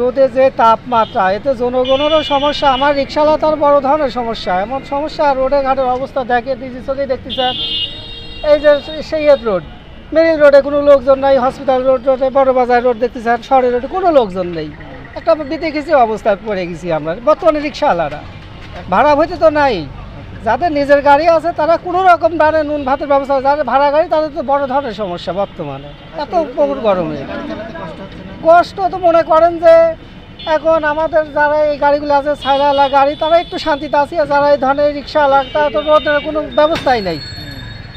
রোদে যে তাপমাত্রা, এতে জনগণেরও সমস্যা, আমার রিক্সাওয়ালা তার বড় ধরনের সমস্যা। এমন সমস্যা, রোডে ঘাটের অবস্থা দেখে চোখেই দেখতেছেন। এই যে সৈয়দ রোড মেরিল রোডে কোনো লোকজন নাই, হসপিটাল রোড, রোডে বড় বাজার রোড দেখতেছেন, শহরের রোডে কোনো লোকজন নেই। একটা বিদে গেছি অবস্থায় পড়ে গেছি আমরা, বর্তমানে রিক্সাওয়ালারা ভাড়া হইতে তো নাই। যাদের নিজের গাড়ি আছে, তারা কোনো রকম দাঁড়ে নুন, ভাতের ব্যবস্থা, যাদের ভাড়া গাড়ি, তাদের তো বড় ধরনের সমস্যা বর্তমানে। এত গরমে। কষ্ট তো মনে করেন যে এখন আমাদের যারা এই গাড়িগুলো আছে ছাইরালা গাড়ি তারা একটু শান্তিতে আছে আর যারা এই ধরনের রিক্সাওয়ালা তারা তো রোদের কোনো ব্যবস্থাই নেই।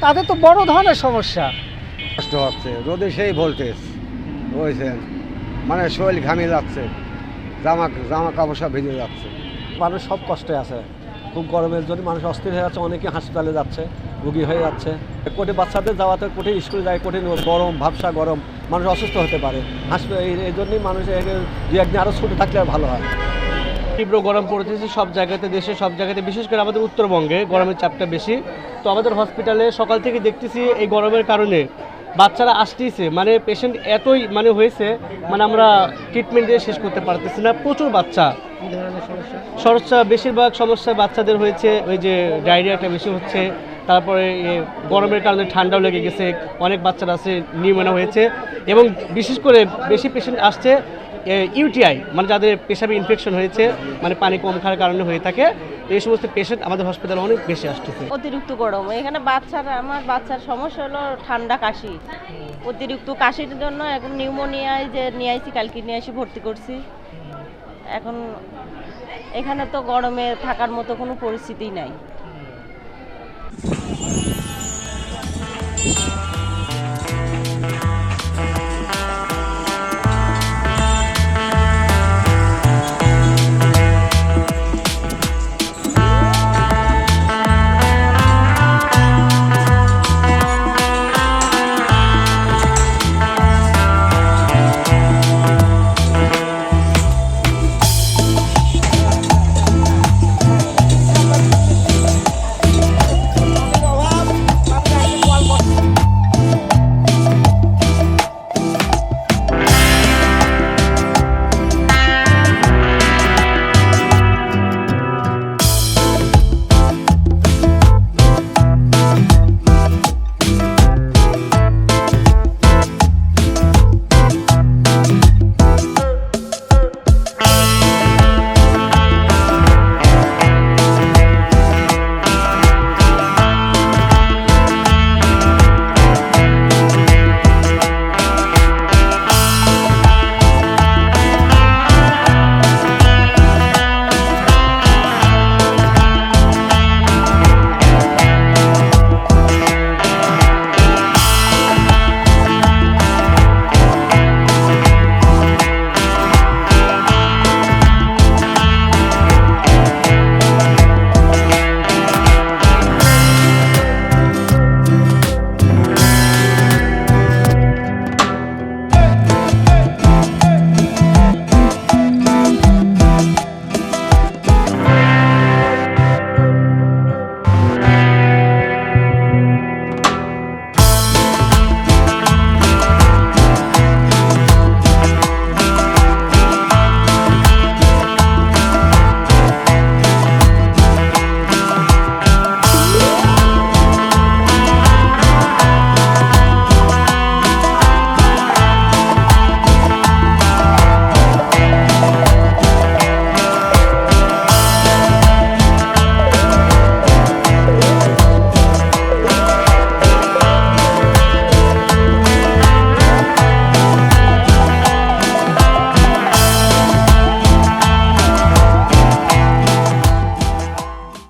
তাদের তো বড় ধরনের সমস্যা। কষ্ট হচ্ছে রোদে সেই ভোল্টেজ বুঝছেন? মানে শরীর ঘামিয়ে যাচ্ছে জামা জামা কাপড় সব ভিজে যাচ্ছে। মানুষ সব কষ্টে আছে। খুব গরমের জন্য মানুষ অস্থির হয়ে যাচ্ছে অনেকে হাসপাতালে যাচ্ছে। রুগী হয়ে যাচ্ছে। কোটি বাচ্চাদের যাওয়াতে কোটি স্কুলে যায় কোটি গরম, ভাবসা গরম, মানুষ অসুস্থ হতে পারে। হাসপাতাল এই জন্যই মানুষ দু একদিন আরও ছুটে থাকলে আর ভালো হয়। তীব্র গরম পড়তেছে সব জায়গাতে, দেশে সব জায়গাতে, বিশেষ করে আমাদের উত্তরবঙ্গে গরমের চাপটা বেশি। তো আমাদের হসপিটালে সকাল থেকে দেখতেছি এই গরমের কারণে বাচ্চারা আসতেইছে মানে পেশেন্ট এতই মানে হয়েছে মানে আমরা ট্রিটমেন্ট দিয়ে শেষ করতে পারতেছি না। প্রচুর বাচ্চা। সমস্যা বেশিরভাগ সমস্যা বাচ্চাদের হয়েছে, ওই যে ডায়রিয়াটা বেশি হচ্ছে, তারপরে গরমের কারণে ঠান্ডাও লেগে গেছে, অনেক বাচ্চারা আছে, নিউমোনিয়া হয়েছে, এবং বিশেষ করে বেশি পেশেন্ট আসছে ইউটিআই মানে যাদের পেশাবে ইনফেকশন হয়েছে মানে পানি কম খাওয়ার কারণে হয়ে থাকে এই সমস্ত পেশেন্ট আমাদের হসপিটালে অনেক বেশি আসতেছে। অতিরিক্ত গরম। এখানে বাচ্চারা আমার বাচ্চার সমস্যা হলো ঠান্ডা কাশি। অতিরিক্ত কাশির জন্য এখন নিউমোনিয়ায় যে নিয়ে আইছি কালকে নিয়ে আসি ভর্তি করছি। এখন এখানে তো গরমে থাকার মতো কোনো পরিস্থিতি নাই।